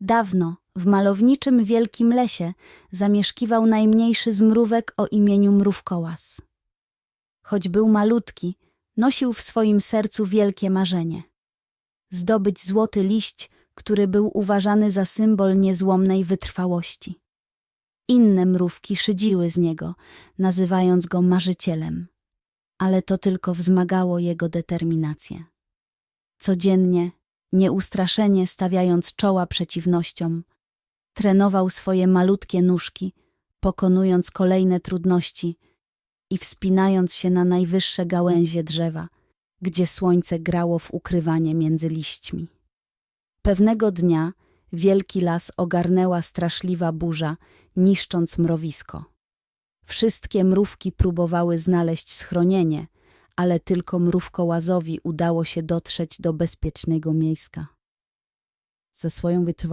Dawno, w malowniczym wielkim lesie, zamieszkiwał najmniejszy zmrówek o imieniu Mrówkołas. Choć był malutki, nosił w swoim sercu wielkie marzenie. Zdobyć złoty liść, który był uważany za symbol niezłomnej wytrwałości. Inne mrówki szydziły z niego, nazywając go marzycielem, ale to tylko wzmagało jego determinację. Codziennie, nieustraszenie stawiając czoła przeciwnościom, trenował swoje malutkie nóżki, pokonując kolejne trudności i wspinając się na najwyższe gałęzie drzewa, gdzie słońce grało w ukrywanie między liśćmi. Pewnego dnia wielki las ogarnęła straszliwa burza, niszcząc mrowisko. Wszystkie mrówki próbowały znaleźć schronienie, ale tylko mrówkołazowi udało się dotrzeć do bezpiecznego miejsca. Ze swoją wytrwałością